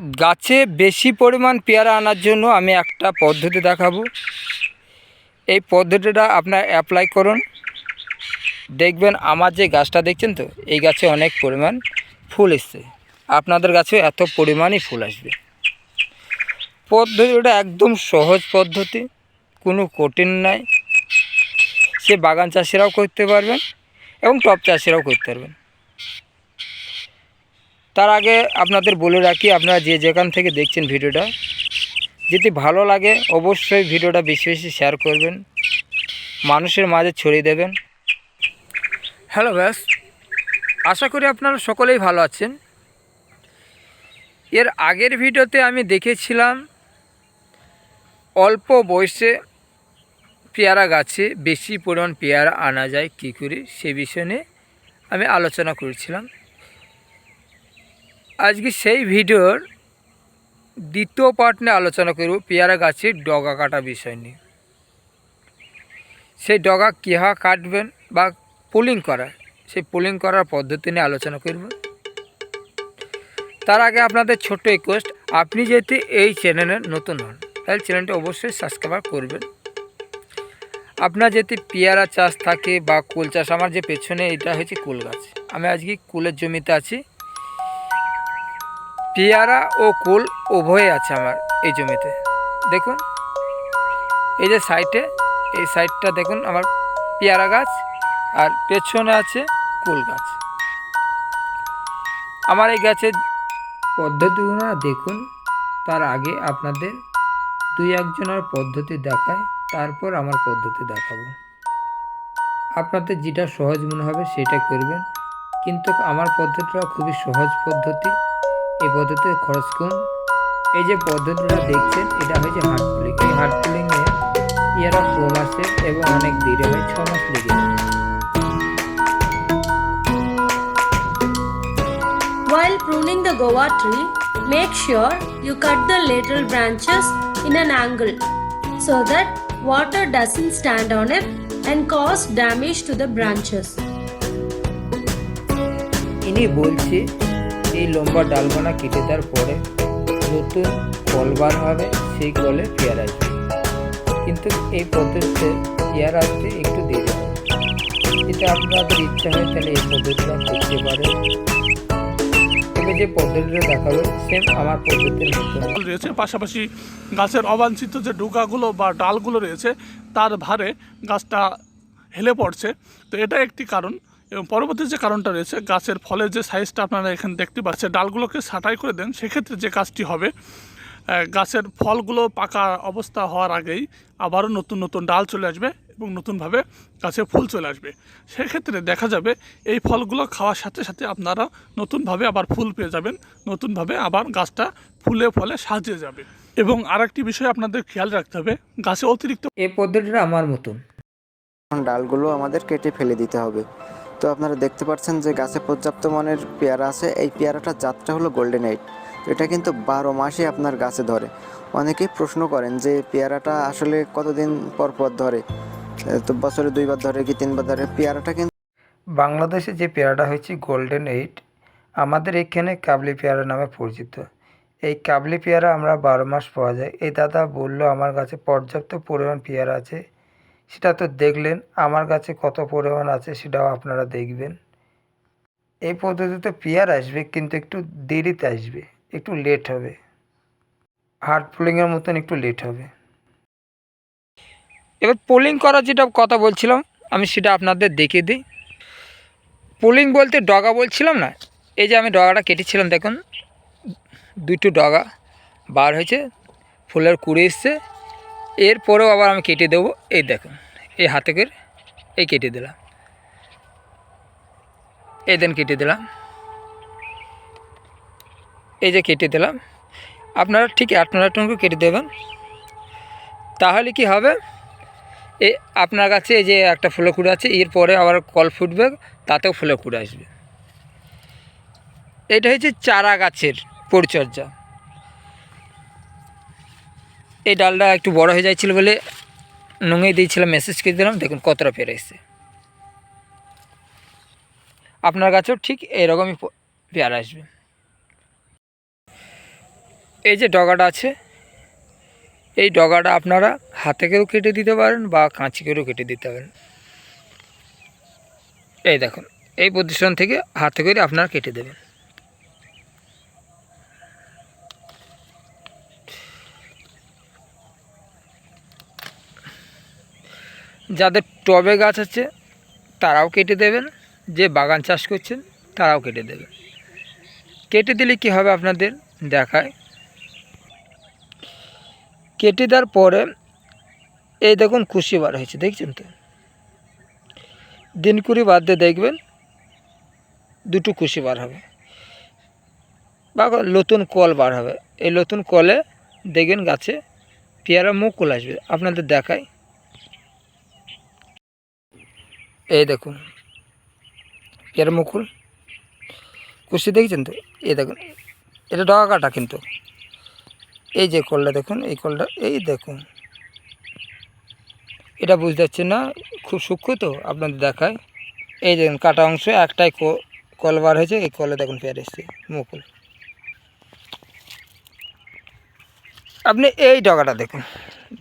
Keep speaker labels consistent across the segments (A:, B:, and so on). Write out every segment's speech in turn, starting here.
A: গাছে বেশি পরিমাণ পেয়ারা আনার জন্য আমি একটা পদ্ধতি দেখাবো। এই পদ্ধতিটা আপনার অ্যাপ্লাই করুন। দেখবেন আমার যে গাছটা দেখছেন তো, এই গাছে অনেক পরিমাণ ফুল এসছে। আপনাদের গাছে এত পরিমাণই ফুল আসবে। পদ্ধতিটা একদম সহজ পদ্ধতি, কোনো কঠিন নাই। সে বাগান চাষিরাও করতে পারবেন এবং টপ চাষিরাও করতে পারবেন। তার আগে আপনাদের বলে রাখি, আপনারা যে যেখান থেকে দেখছেন ভিডিওটা, যদি ভালো লাগে অবশ্যই ভিডিওটা বেশি বেশি শেয়ার করবেন, মানুষের মাঝে ছড়িয়ে দেবেন। হ্যালো ব্যাস আশা করি আপনারা সকলেই ভালো আছেন। এর আগের ভিডিওতে আমি দেখেছিলাম, অল্প বয়সে পেয়ারা গাছে বেশি পরিমাণ পেয়ারা আনা যায় কী করে, সে বিষয় নিয়ে আমি আলোচনা করেছিলাম। আজকে সেই ভিডিওর দ্বিতীয় পার্ট নিয়ে আলোচনা করব পেয়ারা গাছের ডগা কাটা বিষয় নিয়ে। সেই ডগা কীভাবে কাটবেন বা পুলিং করা? সেই পুলিং করার পদ্ধতি নিয়ে আলোচনা করব। তার আগে আপনাদের ছোট্ট রিকোয়েস্ট আপনি যেহেতু এই চ্যানেলে নতুন হন, তাহলে চ্যানেলটি অবশ্যই সাবস্ক্রাইব করবেন। আপনার যদি পেয়ারা চাষ থাকে বা কুল চাষ, আমার যে পেছনে এটা হচ্ছে কুল গাছ। আমি আজকে কুলের জমিতে আছি। পেয়ারা ও কুল উভয়ে আছে আমার এই জমিতে। দেখুন, এই যে সাইডে এই সাইডটা দেখুন আমার পেয়ারা গাছ আর পেছনে আছে কুল গাছ। আমার এই গাছের পদ্ধতিগুলো দেখুন, তার আগে আপনাদের দুই একজনের পদ্ধতি দেখায় তারপর আমার পদ্ধতি দেখাবো। আপনাদের যেটা সহজ মনে হবে সেটা করবেন, কিন্তু আমার পদ্ধতিটা খুবই সহজ পদ্ধতি। এই পদ্ধতিতে খরচ কম এই যে পদ্ধতিটা দেখছেন এটা হচ্ছে হার্ট পুলিং এই হার্ট পুলিংয়ে ইয়ারা কম আসে এবং অনেক দেরি হয় ছ মাস লেগে যায়
B: While pruning the guava tree, make sure you cut the lateral branches in an angle so that water doesn't stand on it and cause damage to the branches.
A: ইনি বলছে এই লম্বা ডালমানা কেটে দেওয়ার পরে নতুন কল বার হবে, সেই কলে পেয়ারা আসবে। কিন্তু এই পদ্ধতিতে পেয়ারা আসতে একটু দেরি হবে যদি আপনাদের ইচ্ছা হয়, তাহলে এই পদ্ধতিটা করতে পারেন। তবে যে পদ্ধতিটা দেখাবো সেম আমার পদ্ধতির মতো
C: রয়েছে, পাশাপাশি গাছের অবাঞ্ছিত যে ডুগাগুলো বা ডালগুলো রয়েছে, তার ভারে গাছটা হেলে পড়ছে। তো এটা একটি কারণ। এবং পরবর্তী যে কারণটা রয়েছে গাছের ফলের যে সাইজটা আপনারা এখানে দেখতে পাচ্ছেন ডালগুলোকে ছাঁটাই করে দেন। সেক্ষেত্রে যে কাজটি হবে গাছের ফলগুলো পাকা অবস্থা হওয়ার আগেই আবারও নতুন নতুন ডাল চলে আসবে এবং নতুনভাবে গাছে ফুল চলে আসবে। সেক্ষেত্রে দেখা যাবে এই ফলগুলো খাওয়ার সাথে সাথে আপনারা নতুনভাবে আবার ফুল পেয়ে যাবেন নতুনভাবে আবার গাছটা ফুলে ফলে সাজিয়ে যাবে। এবং আর একটি বিষয় আপনাদের খেয়াল রাখতে হবে গাছে অতিরিক্ত
A: এই পদ্ধতিটা আমার মতন।
D: ডালগুলো আমাদের কেটে ফেলে দিতে হবে। তো আপনারা দেখতে পাচ্ছেন যে গাছে পর্যাপ্ত মানের পেয়ারা আছে। এই পেয়ারাটার জাতটা হলো গোল্ডেন এইট এটা কিন্তু বারো মাসে আপনার গাছে ধরে। অনেকেই প্রশ্ন করেন যে পেয়ারাটা আসলে কতদিন পর পর ধরে? তো বছরে দুইবার ধরে কি তিনবার ধরে? পেয়ারাটা কিন্তু
A: বাংলাদেশে যে পেয়ারাটা হয়েছে গোল্ডেন এইট আমাদের এখানে কাবলি পেয়ারা নামে পরিচিত। এই কাবলি পেয়ারা আমরা বারো মাস পাওয়া যায়। এই দাদা বলল, আমার কাছে পর্যাপ্ত পরিমাণ পেয়ারা আছে। সেটা তো দেখলেন, আমার কাছে কত পরিমাণ আছে সেটাও আপনারা দেখবেন। এই পদ্ধতিতে পেয়ারা আসবে, কিন্তু একটু দেরিতে আসবে, একটু লেট হবে। হার্ড পুলিংয়ের মতন একটু লেট হবে। এবার পোলিং করার যেটা কথা বলছিলাম, আমি সেটা আপনাদের দেখিয়ে দিই। পুলিং বলতে ডগা বলছিলাম না, এই যে আমি ডগাটা কেটেছিলাম দেখুন, দুটো ডগা বার হয়েছে, ফুলের কুড়ে এসছে এরপরেও আবার আমি কেটে দেবো। এই দেখুন, এই হাতে করে এই কেটে দিলাম। এই দেন কেটে দিলাম। এই যে কেটে দিলাম। আপনারা ঠিক আপনারা টুকু কেটে দেবেন। তাহলে কি হবে? এ আপনার কাছে এই যে একটা ফুলে কুড়ে আছে, এরপরে আবার কল ফুটবে, তাতেও ফুলে কুড়ে আসবে। এটা হচ্ছে চারা গাছের পরিচর্যা। এই ডালটা একটু বড় হয়ে যাচ্ছিল বলে নুঙে দিয়েছিলাম মেসেজ করে দিলাম, দেখুন কতটা পেরে এসছে। আপনার গাছেও ঠিক এরকমই প- পেয়ারা আসবে। এই যে ডগাটা আছে, এই ডগাটা আপনারা হাতে করেও কেটে দিতে পারেন বা কাঁচি করেও কেটে দিতে পারেন। এই দেখুন, এই পজিশন থেকে হাতে করে আপনারা কেটে দেবেন। যাদের টবে গাছ আছে, তারাও কেটে দেবেন। যে বাগান চাষ করছেন, তারাও কেটে দেবেন। কেটে দিলে কি হবে আপনাদের দেখায়। কেটে দেওয়ার পরে, এই দেখুন খুশি বার হয়েছে, দেখছেন তো? দিন কুড়ি বাদ দিয়ে দেখবেন, দুটো খুশি বার হবে। বা নতুন কল বার হবে। এই নতুন কলে দেখবেন গাছে পেয়ারা মুখ মুকুল আসবে। আপনাদের দেখায়। এই দেখুন পেয়ারা মুকুল। কুশি দেখছেন তো? এই দেখুন, এটা ডগা কাটা কিন্তু। এই যে কলটা দেখুন, এই কলটা, এই দেখুন। এটা বুঝতে পারছেন না, খুব সূক্ষ্ম তো আপনাদের দেখায়। এই দেখুন, কাটা অংশ, একটাই কল বার হয়েছে, এই কলে দেখুন পেয়ার এসছে মুকুল। আপনি এই ডগাটা দেখুন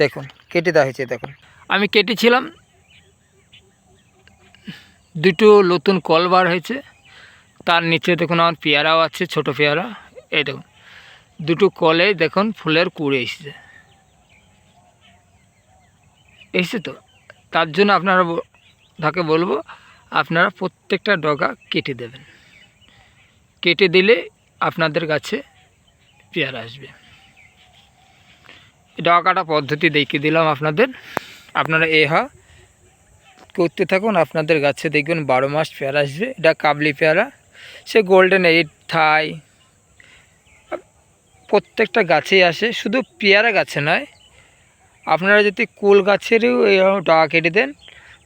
A: দেখুন, কেটে দেওয়া হয়েছে, দেখুন। আমি কেটেছিলাম দুটো নতুন কল বার হয়েছে। তার নিচে দেখুন আমার পেয়ারাও আছে, ছোট পেয়ারা। এই দেখুন, দুটো কলে দেখুন ফুলের কুড়ে এসেছে। এসেছে তো? তার জন্য আপনারা তাকে বলব, আপনারা প্রত্যেকটা ডগা কেটে দেবেন। কেটে দিলে আপনাদের কাছে পেয়ারা আসবে। ডগা কাটা পদ্ধতি দেখিয়ে দিলাম আপনাদের। আপনারা এ হা করতে থাকুন, আপনাদের গাছে দেখবেন বারো মাস পেয়ারা আসবে। এটা কাবলি পেয়ারা। সে গোল্ডেন এইট থাই, প্রত্যেকটা গাছেই আসে। শুধু পেয়ারা গাছে নয়, আপনারা যদি কুল গাছেরও এরকম ডগা কেটে দেন,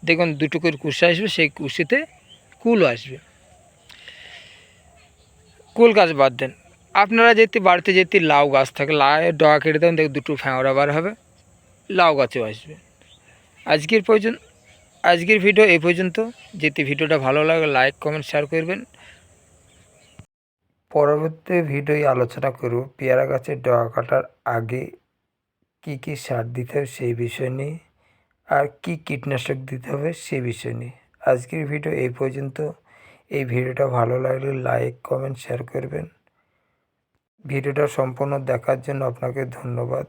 A: দেখুন দুটো করে কুশি আসবে, সেই কুশিতে কুলও আসবে। কুল গাছ বাদ দেন। আপনারা যেতে বাড়িতে যেতে লাউ গাছ থাকে, লাউয়ের ডগা কেটে দেন, দেখুন দুটো ফ্যাঁড়া বার হবে, লাউ গাছেও আসবে। আজকের পর্যন্ত আজকের ভিডিও এই পর্যন্ত। যদি ভিডিওটা ভালো লাগে লাইক কমেন্ট শেয়ার করবেন। পরবর্তী ভিডিওয় আলোচনা করব পেয়ারা গাছের ডগা কাটার আগে কি কি সার দিতে হবে সেই বিষয় নিয়ে, আর কি কীটনাশক দিতে হবে সেই বিষয় নিয়ে। আজকের ভিডিও এই পর্যন্ত। এই ভিডিওটা ভালো লাগলে লাইক কমেন্ট শেয়ার করবেন। ভিডিওটা সম্পূর্ণ দেখার জন্য আপনাকে ধন্যবাদ।